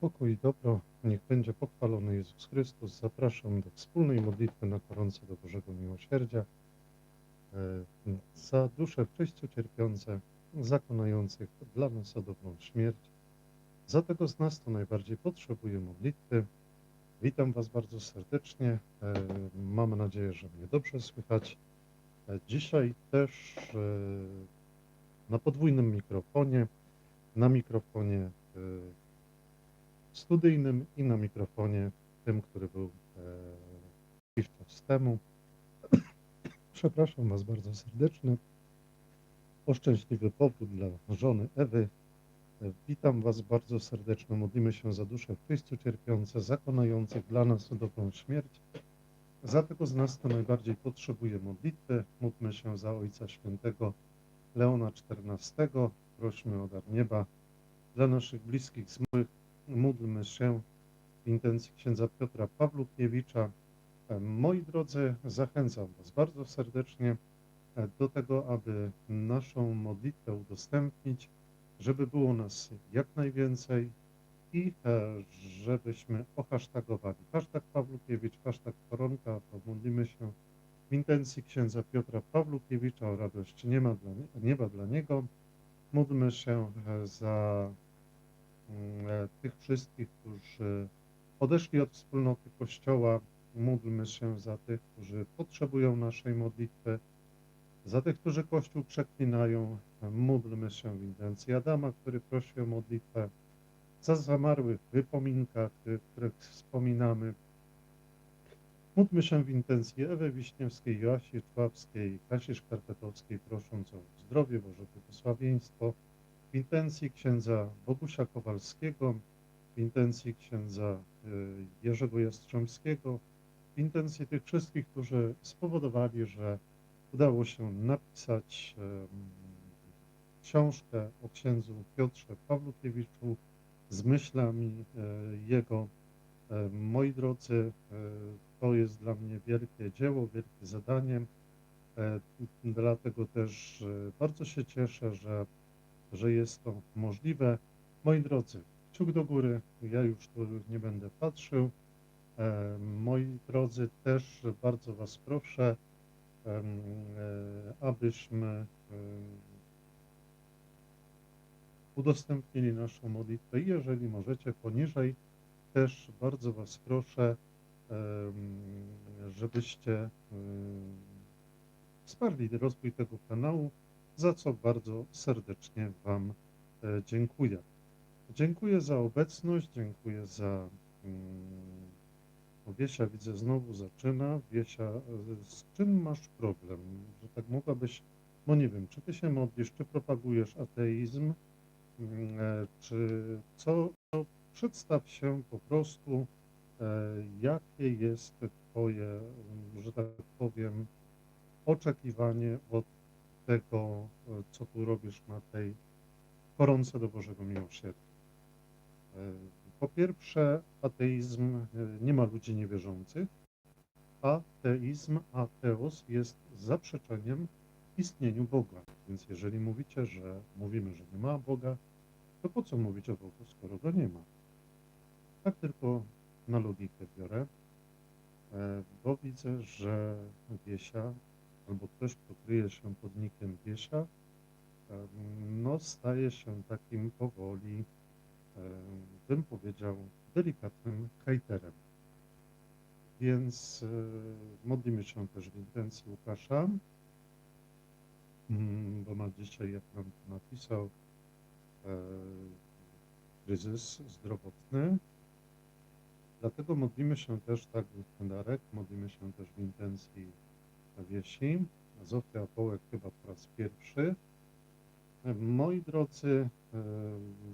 Pokój i dobro, niech będzie pochwalony Jezus Chrystus. Zapraszam do wspólnej modlitwy na gorąco do Bożego Miłosierdzia e, za dusze w czyściu cierpiące, zakonających dla nas sadowną śmierć. Za tego z nas, kto najbardziej potrzebuje modlitwy. Witam Was bardzo serdecznie. E, Mam nadzieję, że mnie dobrze słychać. E, Dzisiaj też na podwójnym mikrofonie, na mikrofonie studyjnym i na mikrofonie tym, który był e, jakiś czas temu. Przepraszam Was bardzo serdecznie. O szczęśliwy powrót dla żony Ewy. E, Witam Was bardzo serdecznie. Modlimy się za dusze w Chrystu cierpiące, zakonających dla nas dobrą śmierć. Za tego z nas, kto najbardziej potrzebuje modlitwy, módlmy się za Ojca Świętego Leona XIV. Prośmy o dar nieba dla naszych bliskich zmarłych. Módlmy się w intencji księdza Piotra Pawlukiewicza. E, Moi drodzy, zachęcam Was bardzo serdecznie e, do tego, aby naszą modlitwę udostępnić, żeby było nas jak najwięcej i e, żebyśmy ohasztagowali. Hashtag Pawlukiewicz, hashtag koronka, pomodlimy się w intencji księdza Piotra Pawlukiewicza o radość nieba dla, nieba dla niego. Módlmy się za tych wszystkich, którzy odeszli od wspólnoty Kościoła. Módlmy się za tych, którzy potrzebują naszej modlitwy, za tych, którzy Kościół przeklinają. Módlmy się w intencji Adama, który prosi o modlitwę, za zamarłych wypominkach, y, których wspominamy. Módlmy się w intencji Ewy Wiśniewskiej, Joasi Czławskiej, Kasi Szkarpetowskiej, prosząc o zdrowie, Boże błogosławieństwo. W intencji księdza Bogusia Kowalskiego, w intencji księdza y, Jerzego Jastrzębskiego, w intencji tych wszystkich, którzy spowodowali, że udało się napisać książkę o księdzu Piotrze Pawlukiewiczu z myślami e, jego. E, Moi drodzy, e, to jest dla mnie wielkie dzieło, wielkie zadanie. E, Dlatego też e, bardzo się cieszę, że, że jest to możliwe. Moi drodzy, kciuk do góry, ja już tu nie będę patrzył. E, Moi drodzy, też bardzo Was proszę, e, abyśmy em, udostępnili naszą modlitwę. Jeżeli możecie poniżej, też bardzo Was proszę, żebyście wsparli rozwój tego kanału, za co bardzo serdecznie Wam e, dziękuję. Dziękuję za obecność, dziękuję za. mm, Wiesia widzę znowu zaczyna. Wiesia, e, z czym masz problem? Że tak mogłabyś, no nie wiem, czy ty się modlisz, czy propagujesz ateizm, Mm, e, czy co, co przedstaw się po prostu, jakie jest Twoje, że tak powiem, oczekiwanie od tego, e, co tu robisz na tej koronce do Bożego Miłosierdzia. E, Po pierwsze, ateizm, e, nie ma ludzi niewierzących. Ateizm, ateos jest zaprzeczeniem istnieniu Boga. Więc jeżeli mówicie, że mówimy, że nie ma Boga, to po co mówić o Bogu, skoro go nie ma? Tak tylko na logikę biorę, bo widzę, że Wiesia albo ktoś, kto kryje się pod nikiem Wiesia, e, no staje się takim powoli, bym powiedział, delikatnym hejterem. Więc e, modlimy się też w intencji Łukasza, Mm, bo ma dzisiaj, jak nam napisał, e, kryzys zdrowotny. Dlatego modlimy się też, tak był Darek, modlimy się też w intencji Wiesi. Zofia Wołek chyba po raz pierwszy. E, Moi drodzy, e,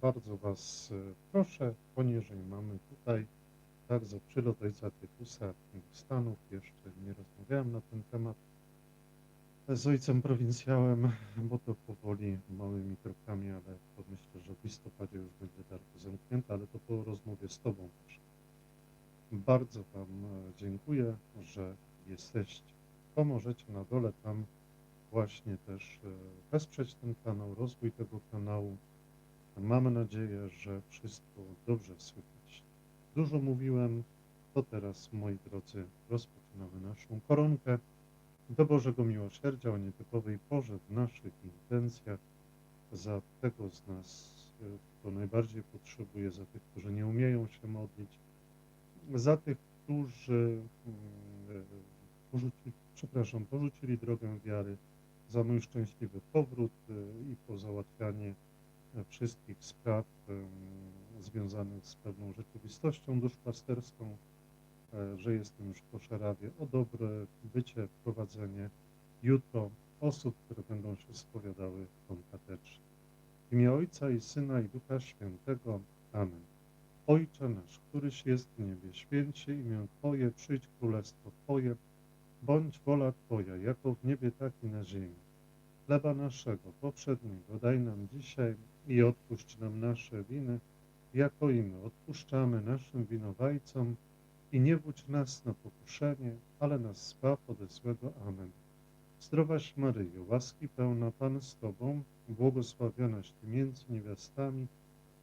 bardzo Was e, proszę, poniżej mamy tutaj bardzo przylot ojca Tytusa Stanów. Jeszcze nie rozmawiałem na ten temat z ojcem prowincjałem, bo to powoli małymi krokami, ale myślę, że w listopadzie już będzie tarcza zamknięta, ale to po rozmowie z Tobą. Bardzo Wam dziękuję, że jesteście. Pomożecie na dole tam właśnie też e, wesprzeć ten kanał, rozwój tego kanału. Mam nadzieję, że wszystko dobrze słychać. Dużo mówiłem, to teraz, moi drodzy, rozpoczynamy naszą koronkę do Bożego Miłosierdzia o nietypowej porze w naszych intencjach za tego z nas, e, kto najbardziej potrzebuje, za tych, którzy nie umieją się modlić, za tych, którzy mm, e, porzucili, przepraszam, porzucili drogę wiary, za mój szczęśliwy powrót e, i po załatwianie e, wszystkich spraw em, związanych z pewną rzeczywistością duszpasterską, e, że jestem już po szarawie o dobre bycie, wprowadzenie jutro osób, które będą się spowiadały w konkatetrze. W imię Ojca i Syna i Ducha Świętego. Amen. Ojcze nasz, któryś jest w niebie, święć się imię Twoje, przyjdź królestwo Twoje, bądź wola Twoja, jako w niebie, tak i na ziemi. Chleba naszego poprzedniego daj nam dzisiaj i odpuść nam nasze winy, jako i my odpuszczamy naszym winowajcom i nie wódź nas na pokuszenie, ale nas zbaw ode złego. Amen. Zdrowaś Maryjo, łaski pełna Pan z Tobą, błogosławionaś Ty między niewiastami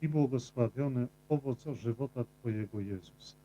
i błogosławiony owoc żywota Twojego Jezus.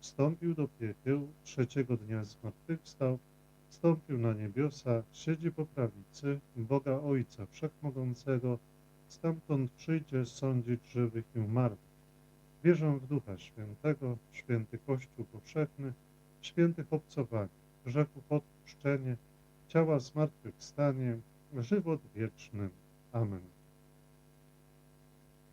Wstąpił do piekieł, trzeciego dnia zmartwychwstał, wstąpił na niebiosa, siedzi po prawicy Boga Ojca Wszechmogącego, stamtąd przyjdzie sądzić żywych i umarłych. Wierzę w Ducha Świętego, święty Kościół powszechny, świętych obcowanie, grzechów odpuszczenie, ciała zmartwychwstanie, żywot wieczny. Amen.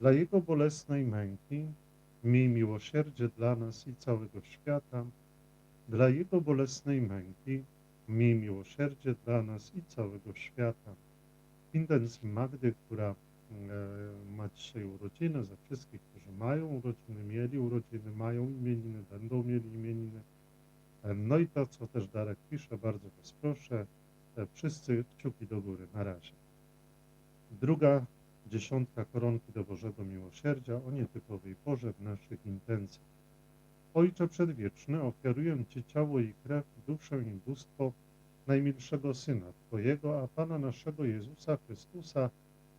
Dla Jego bolesnej męki, miej miłosierdzie dla nas i całego świata. Dla Jego bolesnej męki, miej miłosierdzie dla nas i całego świata. W intencji Magdy, która e, ma dzisiaj urodziny, za wszystkich, którzy mają urodziny, mieli urodziny, mają imieniny, będą mieli imieniny. E, No i to, co też Darek pisze, bardzo Was proszę, e, wszyscy kciuki do góry, na razie. Druga dziesiątka koronki do Bożego Miłosierdzia o nietypowej porze w naszych intencjach. Ojcze Przedwieczny, ofiaruję Ci ciało i krew, duszę i bóstwo najmilszego Syna Twojego, a Pana naszego Jezusa Chrystusa,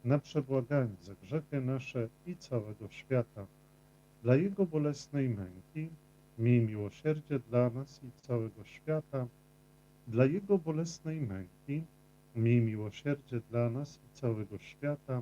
na przebłaganie za grzechy nasze i całego świata. Dla Jego bolesnej męki, miej miłosierdzie dla nas i całego świata. Dla Jego bolesnej męki, miej miłosierdzie dla nas i całego świata.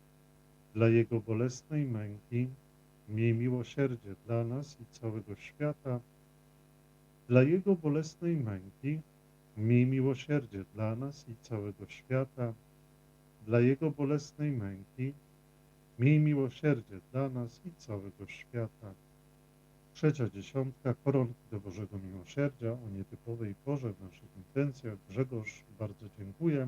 Dla Jego bolesnej męki, miej miłosierdzie dla nas i całego świata. Dla Jego bolesnej męki, miej miłosierdzie dla nas i całego świata. Dla Jego bolesnej męki, miej miłosierdzie dla nas i całego świata. Trzecia dziesiątka, koronki do Bożego Miłosierdzia o nietypowej porze w naszych intencjach. Grzegorz, bardzo dziękuję.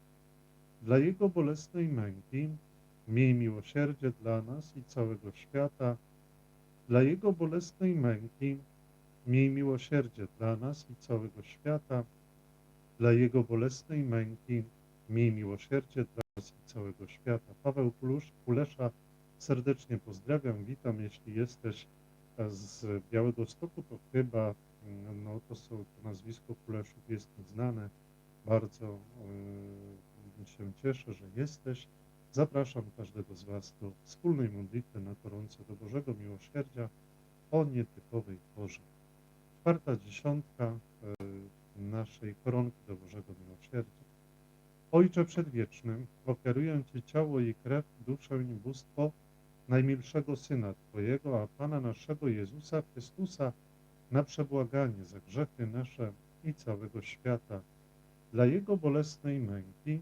Dla Jego bolesnej męki miej miłosierdzie dla nas i całego świata. Dla Jego bolesnej męki miej miłosierdzie dla nas i całego świata. Dla Jego bolesnej męki miej miłosierdzie dla nas i całego świata. Paweł Kulusz, Kulesza serdecznie pozdrawiam, witam. Jeśli jesteś z Białego Stoku, to chyba no, to, są, to nazwisko Kuleszów jest mi znane. Bardzo się cieszę, że jesteś. Zapraszam każdego z Was do wspólnej modlitwy na gorąco do Bożego Miłosierdzia o nietypowej porze. Czwarta dziesiątka yy, naszej koronki do Bożego Miłosierdzia. Ojcze Przedwieczny, ofiaruję Ci ciało i krew, duszę i bóstwo najmilszego Syna Twojego, a Pana naszego Jezusa Chrystusa, na przebłaganie za grzechy nasze i całego świata. Dla Jego bolesnej męki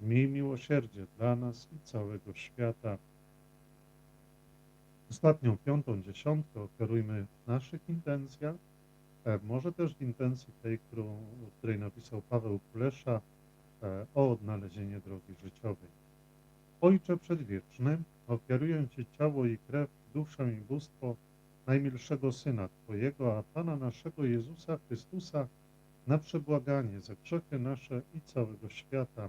Miej miłosierdzie dla nas i całego świata. Ostatnią, piątą dziesiątkę oferujmy w naszych intencjach, e, może też w intencji tej, którą, której napisał Paweł Kulesza, e, o odnalezienie drogi życiowej. Ojcze Przedwieczny, ofiaruję Ci ciało i krew, duszę i bóstwo najmilszego Syna Twojego, a Pana naszego Jezusa Chrystusa, na przebłaganie za grzechy nasze i całego świata.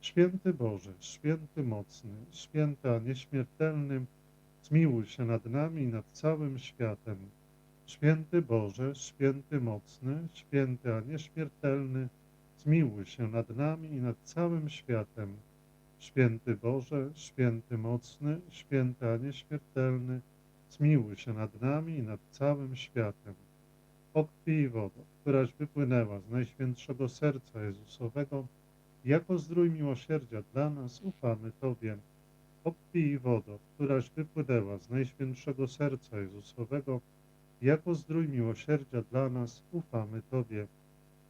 Święty Boże, święty mocny, święty a nieśmiertelny, zmiłuj się nad nami i nad całym światem. Święty Boże, święty mocny, święty a nieśmiertelny, zmiłuj się nad nami i nad całym światem. Święty Boże, święty mocny, święty a nieśmiertelny, zmiłuj się nad nami i nad całym światem. O krwi i wodo, któraś wypłynęła z Najświętszego Serca Jezusowego jako zdrój miłosierdzia dla nas ufamy Tobie. O krwi i wodo, któraś wypłynęła z Najświętszego Serca Jezusowego, jako zdrój miłosierdzia dla nas ufamy Tobie.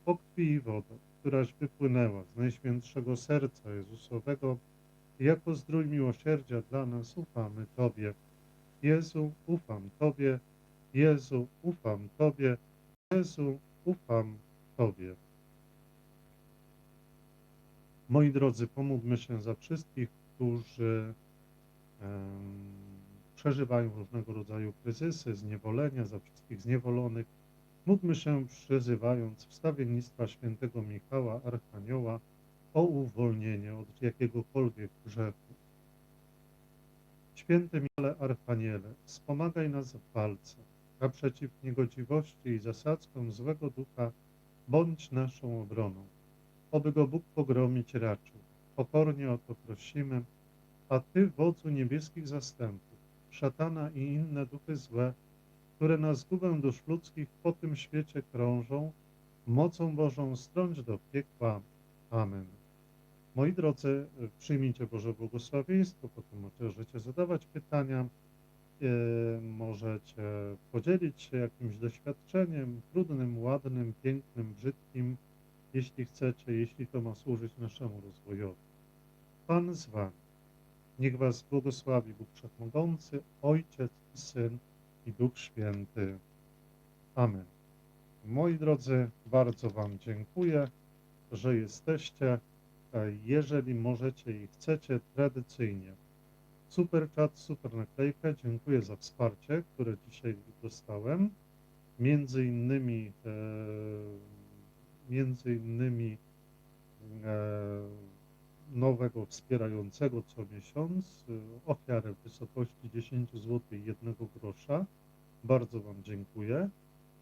O krwi i wodo, któraś wypłynęła z Najświętszego Serca Jezusowego, jako zdrój miłosierdzia dla nas ufamy Tobie. Jezu, ufam Tobie. Jezu, ufam Tobie. Jezu, ufam Tobie. Moi drodzy, pomódlmy się za wszystkich, którzy przeżywają różnego rodzaju kryzysy, zniewolenia, za wszystkich zniewolonych. Módlmy się przyzywając wstawiennictwa świętego Michała, Archanioła, o uwolnienie od jakiegokolwiek grzechu. Święty Michale Archaniele, wspomagaj nas w walce, a przeciw niegodziwości i zasadzkom złego ducha bądź naszą obroną. Oby go Bóg pogromić raczył. Pokornie o to prosimy, a Ty, wodzu niebieskich zastępów, szatana i inne duchy złe, które na zgubę dusz ludzkich po tym świecie krążą, mocą Bożą strąć do piekła. Amen. Moi drodzy, przyjmijcie Boże błogosławieństwo, potem możecie zadawać pytania, e, możecie podzielić się jakimś doświadczeniem, trudnym, ładnym, pięknym, brzydkim, jeśli chcecie, jeśli to ma służyć naszemu rozwojowi. Pan z Wami. Niech Was błogosławi Bóg Wszechmogący, Ojciec i Syn i Duch Święty. Amen. Moi drodzy, bardzo Wam dziękuję, że jesteście. Jeżeli możecie i chcecie, tradycyjnie. Super czat, super naklejkę. Dziękuję za wsparcie, które dzisiaj dostałem. Między innymi, e, między innymi e, nowego wspierającego co miesiąc e, ofiarę w wysokości 10 zł 1 grosza. Bardzo Wam dziękuję.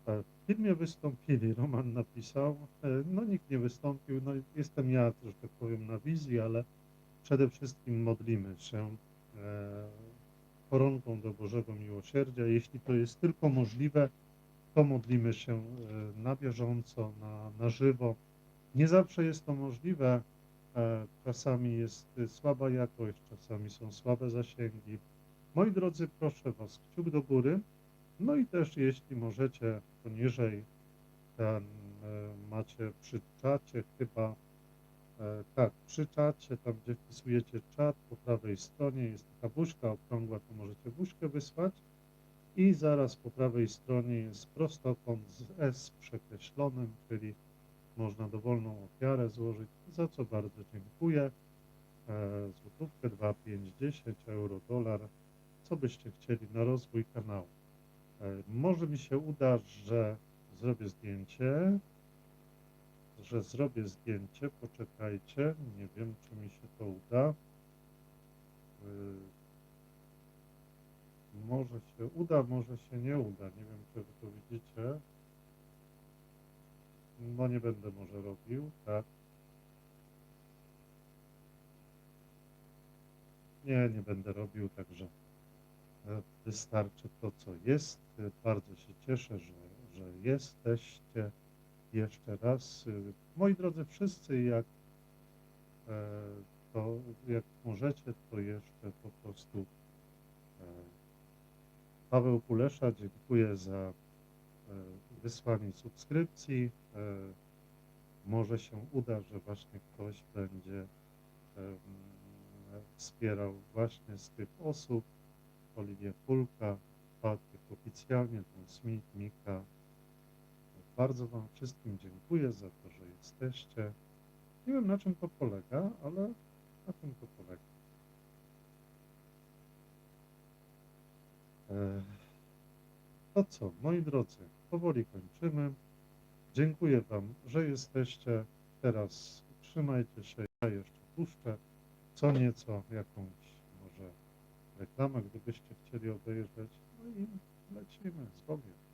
E, W filmie wystąpili, Roman napisał, no nikt nie wystąpił, no jestem ja, że tak powiem, na wizji, ale przede wszystkim modlimy się koronką do Bożego Miłosierdzia. Jeśli to jest tylko możliwe, to modlimy się e, na bieżąco, na, na żywo. Nie zawsze jest to możliwe, e, czasami jest e, słaba jakość, czasami są słabe zasięgi. Moi drodzy, proszę Was, kciuk do góry. No i też jeśli możecie poniżej ten macie przy czacie chyba tak, przy czacie, tam gdzie wpisujecie czat, po prawej stronie jest taka buźka okrągła, to możecie buźkę wysłać i zaraz po prawej stronie jest prostokąt z S przekreślonym, czyli można dowolną ofiarę złożyć, za co bardzo dziękuję. E, Złotówkę 2, 5, 10 euro, dolar, co byście chcieli na rozwój kanału. E, Może mi się uda, że zrobię zdjęcie, że zrobię zdjęcie, poczekajcie, nie wiem, czy mi się to uda. Może się uda, może się nie uda, nie wiem, czy wy to widzicie. No nie będę może robił, tak. Nie, nie będę robił, także e, wystarczy to, co jest. E, Bardzo się cieszę, że, że jesteście. Jeszcze raz, e, moi drodzy wszyscy, jak to, jak możecie, to jeszcze po prostu Paweł Kulesza, dziękuję za e, wysłanie subskrypcji. E, Może się uda, że właśnie ktoś będzie em, wspierał właśnie z tych osób. Oliwie Kulka, Patryk oficjalnie, Tom Smith, Mika. Bardzo Wam wszystkim dziękuję za to, że jesteście. Nie wiem na czym to polega, ale na tym to polega. To co, moi drodzy, powoli kończymy. Dziękuję Wam, że jesteście. Teraz trzymajcie się. Ja jeszcze puszczę co nieco jakąś może reklamę, gdybyście chcieli obejrzeć. No i lecimy z Bogiem.